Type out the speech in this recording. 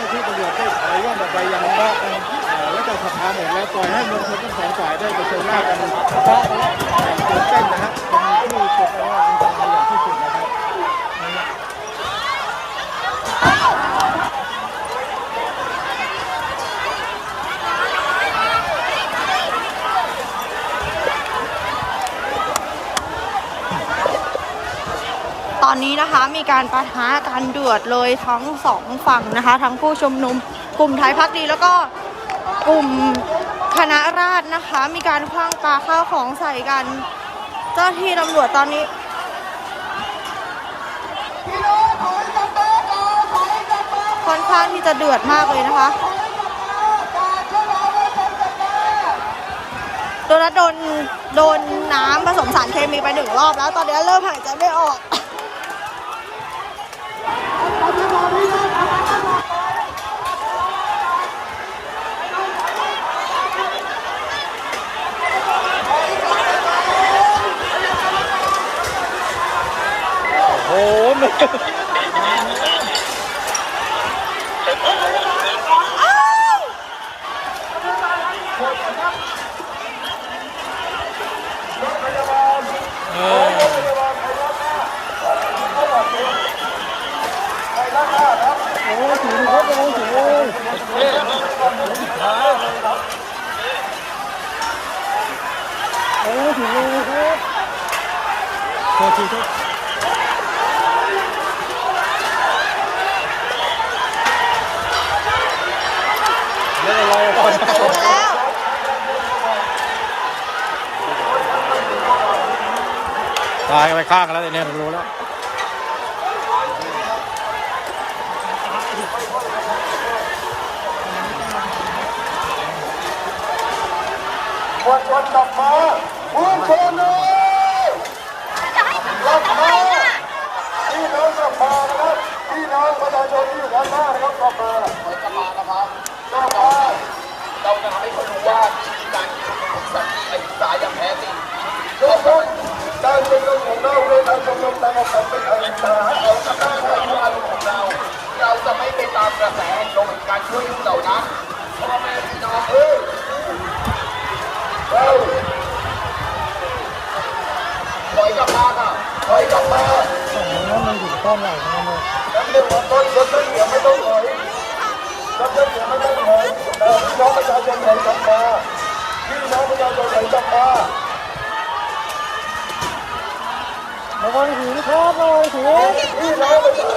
าที่ตำรวจได้ถอยว่าแบบไปยังโต๊นแล้ะก็สภาหมดแล้วปล่อยให้มวลชนทั้งสองฝ่ายได้เผชิญหน้ากันเพราะ ตอนนี้นะคะมีการประทะกันเดือดเลยทั้งสองฝั่งนะคะ ทั้งผู้ชุมนุม กลุ่มไทยพักดีแล้วก็กลุ่มคณะราษฎรนะคะ มีการคว้างปาข้าวของใส่กัน เจ้าหน้าที่ตำรวจตอนนี้ค่อนข้างที่จะเดือดมากเลยนะคะโดนโดนโดนน้ำผสมสารเคมีไปหนึ่งรอบแล้ว ตอนนี้เริ่มหายใจไม่ออก โอ้โหเออโอ้ยถึงครับโอ้ยถึงโอ้ยโอ้ยถึงเลยครับโทษทีครับ เล่นอะไรก่อน ตื่นแล้ว ตายไปข้างแล้วเนี่ยรู้แล้วควลชนกลับมามวลชนเลยกลับมาพี่น้องกลับมานะครับพี่น้องประชาชนที่อยู่ด้านหน้านะครับกลับมาถอยกลับมานะครับกลับมา เราจะทำให้เขารู้ว่านี่คือการชุมนุมของสันติอหิงสาอย่างแท้จริง ทุกคนการชุมนุมของเราเป็นการ ชุมนุมตามสันติอหิงสาเราจะได้วยอารมณ์ของเรา เราจะไม่ไปตามกระแสแห่งลมการช่วยเหลือเหล่านั้นพ่อแม่พี่น้องเอ้ยเอ้ยถอยกลับมาค่ะถอยกลับมาแล้วมันถึงต้นไหนนะเนี่ยแล้วเรื่องของต้นรถเสียไม่ต้องถอย 4번 뒤에